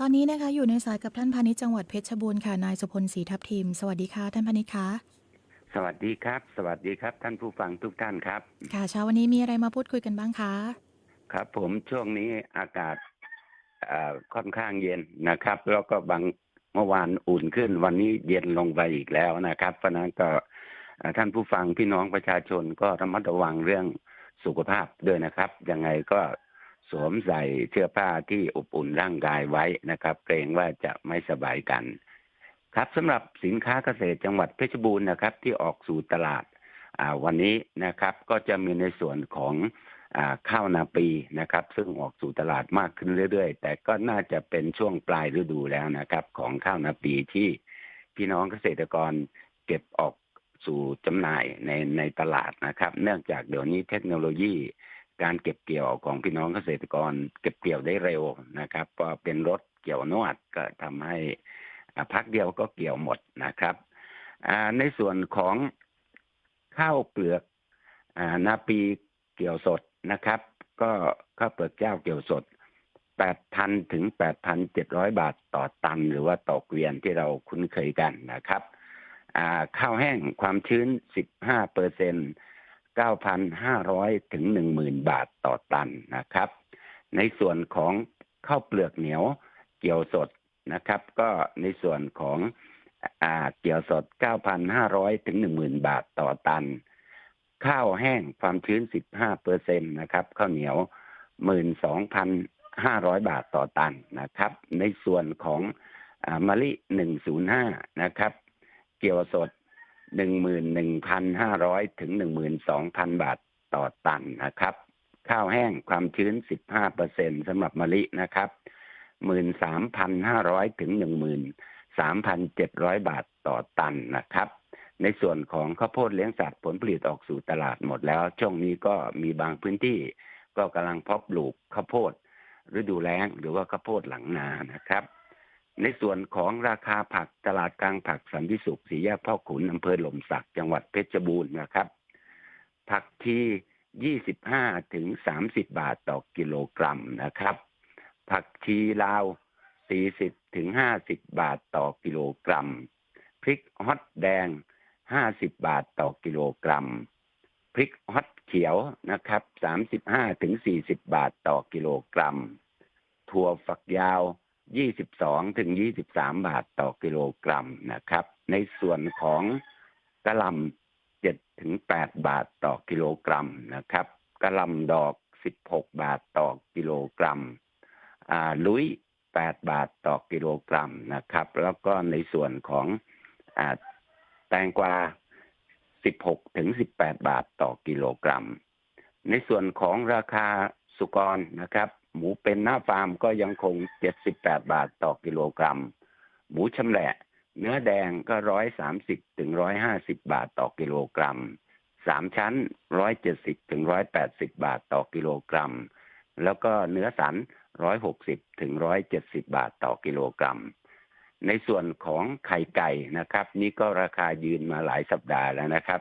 ตอนนี้นะคะอยู่ในสายกับท่านพาณิชย์จังหวัดเพชรบูรณ์ค่ะนายสุพลศรีทับทิม สวัสดีค่ะท่านพาณิชย์คะสวัสดีครับ สวัสดีครับ ท่านผู้ฟังทุกท่านครับ ค่ะเช้าวันนี้มีอะไรมาพูดคุยกันบ้างคะครับ ผมช่วงนี้อากาศเอ่อค่อนข้างเย็นนะครับ แล้วก็บางเมื่อวานอุ่นขึ้น วันนี้เย็นลงไปอีกแล้วนะครับ เพราะฉะนั้นก็เอ่อท่านผู้ฟังพี่น้องประชาชนก็ระมัดระวังเรื่องสุขภาพด้วยนะครับ ยังไงก็ สวมใส่เสื้อผ้าที่อบอุ่นร่างกายไว้นะครับเกรงว่าจะไม่สบายกัน ครับสำหรับสินค้าเกษตรจังหวัดเพชรบูรณ์นะครับ ที่ออกสู่ตลาดาวันนี้นะครับ ก็จะมีในส่วนของอข้าวนาปีนะครับ ซึ่งออกสู่ตลาดมากขึ้นเรื่อยๆ แต่ก็น่าจะเป็นช่วงปลายฤดูแล้วนะครับ ของข้าวนาปีที่พี่น้องเกษตรกรเก็บออกสู่จำหน่ายในในตลาดนะครับ เนื่องจากเดี๋ยวนี้เทคโนโลยี การเก็บเกี่ยวของพี่น้องเกษตรกร เก็บเกี่ยวได้เร็วนะครับก็เป็นรถเกี่ยวนวดก็ทำให้พักเดียวก็เกี่ยวหมดนะครับในส่วนของข้าวเปลือกอนาปีเกี่ยวสดนะครับ ก็ข้าวเปลือกเจ้าเกี่ยวสด8,000ถึง8,700บาทต่อตัน หรือว่าต่อเกวียนที่เราคุ้นเคยกันนะครับข้าวแห้งความชื้น15เปอร์เซ็นต์ 9,500 ถึง 10,000 บาทต่อตันนะครับ ในส่วนของข้าวเปลือกเหนียวเกี่ยวสดนะครับ ก็ในส่วนของอ่าเกี่ยวสด 9,500 ถึง 10,000 บาทต่อตัน ข้าวแห้งความชื้น 15เปอร์เซ็นตนะครับข้าวเหนียว 12,500 บาทต่อตันนะครับ ในส่วนของอมะลิ 105 นะครับ เกี่ยวสด 11,500ถึง12,000บาทต่อตันนะครับ ข้าวแห้งความชื้น15เปอร์เซ็นต์สำหรับมะลินะครับ13,500ถึง13,700บาทต่อตันนะครับ ในส่วนของข้าวโพดเลี้ยงสัตว์ผลผลิตออกสู่ตลาดหมดแล้ว ช่วงนี้ก็มีบางพื้นที่ ก็กำลังเพาะปลูกข้าวโพดฤดูแล้งหรือว่าข้าวโพดหลังนานะครับ ในส่วนของราคาผักตลาดกลางผักสันติสุขสีแยกพ่อขุนอำเภอหล่มสักจังหวัดเพชรบูรณ์นะครับ ผักชี25ถึง30บาทต่อกิโลกรัมนะครับ ผักชีลาว40ถึง50บาทต่อกิโลกรัม พริกฮอตแดง50บาทต่อกิโลกรัม พริกฮอตเขียวนะครับ35ถึง40บาทต่อกิโลกรัม ถั่วฝักยาว 22 ถึง 23 บาทต่อกิโลกรัมนะครับ ในส่วนของกระลำ7ถึง 8 บาทต่อกิโลกรัมนะครับกระลำดอก 16 บาทต่อกิโลกรัมอ่าลุย 8 บาทต่อกิโลกรัมนะครับ แล้วก็ในส่วนของอ่าแตงกวา 16 ถึง 18 บาทต่อกิโลกรัม ในส่วนของราคาสุกรนะครับ หมูเป็นหน้าฟาร์มก็ยังคง 78 บาทต่อกิโลกรัม หมูชำแหละ เนื้อแดงก็ 130ถึง150 บาทต่อกิโลกรัม สามชั้น 170ถึง180 บาทต่อกิโลกรัม แล้วก็เนื้อสัน 160ถึง170 บาทต่อกิโลกรัม ในส่วนของไข่ไก่นะครับ นี่ก็ราคายืนมาหลายสัปดาห์แล้วนะครับ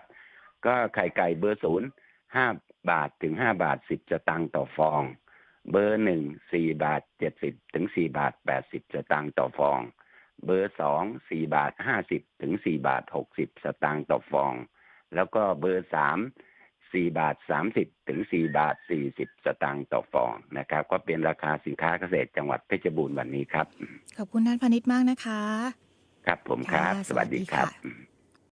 ก็ไข่ไก่เบอร์ศูนย์ห้าบาทถึงห้าบาทสิบจะตังค์ต่อฟอง เบอร์หนึ่งสี่บาทเจ็ดสิบถึงสี่บาทแปดสิบจะตังค์ต่อฟอง เบอร์สองสี่บาทห้าสิบถึงสี่บาทหกสิบสตางค์ต่อฟอง แล้วก็เบอร์สามสี่บาทสามสิบถึงสี่บาทสี่สิบสตางค์ต่อฟองนะครับ ก็เป็นราคาสินค้าเกษตรจังหวัดเพชรบูรณ์วันนี้ครับ ขอบคุณท่านพาณิชย์มากนะคะ ครับผมครับค่ะสวัสดีครับสวัสดีค่ะ